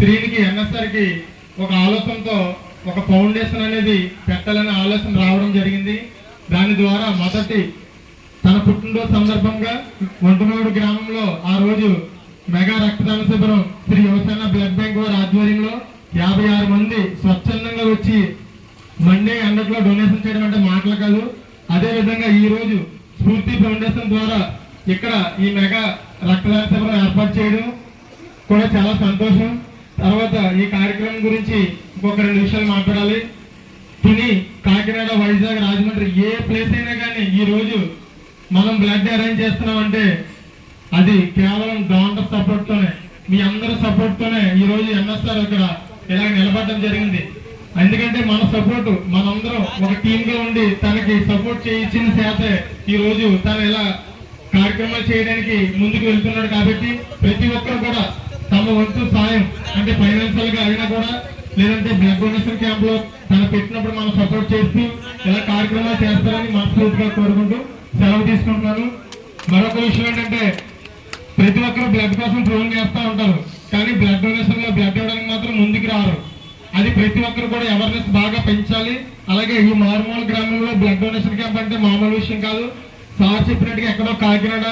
స్త్రీలకి ఎన్ఎస్ఆర్కి ఒక ఆలోచనతో ఒక ఫౌండేషన్ అనేది పెట్టాలనే ఆలోచన రావడం జరిగింది. దాని ద్వారా మొదటి తన పుట్టినరోజు సందర్భంగా వంటనోడు గ్రామంలో ఆ రోజు మెగా రక్తదాన శిబిరం శ్రీ యువసేన బ్లడ్ బ్యాంక్ వారి ఆధ్వర్యంలో యాభై ఆరు మంది స్వచ్ఛందంగా వచ్చి మండే ఎండట్లో డొనేషన్ చేయడం అంటే మాటలు కాదు. అదే విధంగా ఈ రోజు స్ఫూర్తి ఫౌండేషన్ ద్వారా ఇక్కడ ఈ మెగా రక్తదాన శిబిరం ఏర్పాటు చేయడం కూడా చాలా సంతోషం. తర్వాత ఈ కార్యక్రమం గురించి ఇంకొక రెండు విషయాలు మాట్లాడాలి. తిని కాకినాడ వైజాగ్ రాజమండ్రి ఏ ప్లేస్ అయినా కానీ ఈ రోజు మనం బ్లడ్ అరేంజ్ చేస్తున్నాం అంటే అది కేవలం గవర్నమెంట్ సపోర్ట్ తోనే మీ అందరి సపోర్ట్ తోనే ఈ రోజు ఇక్కడ ఇలా నిలబడడం జరిగింది. ఎందుకంటే మన సపోర్ట్ మనందరం ఒక టీమ్ ఉండి తనకి సపోర్ట్ చేయించిన చేతే ఈ రోజు తను ఇలా కార్యక్రమాలు చేయడానికి ముందుకు వెళ్తున్నాడు కాబట్టి ప్రతి ఒక్కరు కూడా వంతు సాయం అంటే ఫైనాన్షియల్గా అయినా కూడా లేదంటే బ్లడ్ డొనేషన్ క్యాంప్లో తను పెట్టినప్పుడు మనం సపోర్ట్ చేస్తూ ఇలా కార్యక్రమాలు చేస్తారని మనస్ఫూర్తిగా కోరుకుంటూ సెలవు తీసుకుంటున్నాను. మరొక విషయం ఏంటంటే ప్రతి ఒక్కరు బ్లడ్ కోసం ఫోన్ చేస్తూ ఉంటారు కానీ బ్లడ్ డొనేషన్లో బ్లడ్ ఇవ్వడానికి మాత్రం ముందుకు రారు. అది ప్రతి ఒక్కరు కూడా అవేర్నెస్ బాగా పెంచాలి. అలాగే ఈ మారుమూల గ్రామంలో బ్లడ్ డొనేషన్ క్యాంప్ అంటే మామూలు విషయం కాదు. సార్ చెప్పినట్టుగా ఎక్కడో కాకినాడ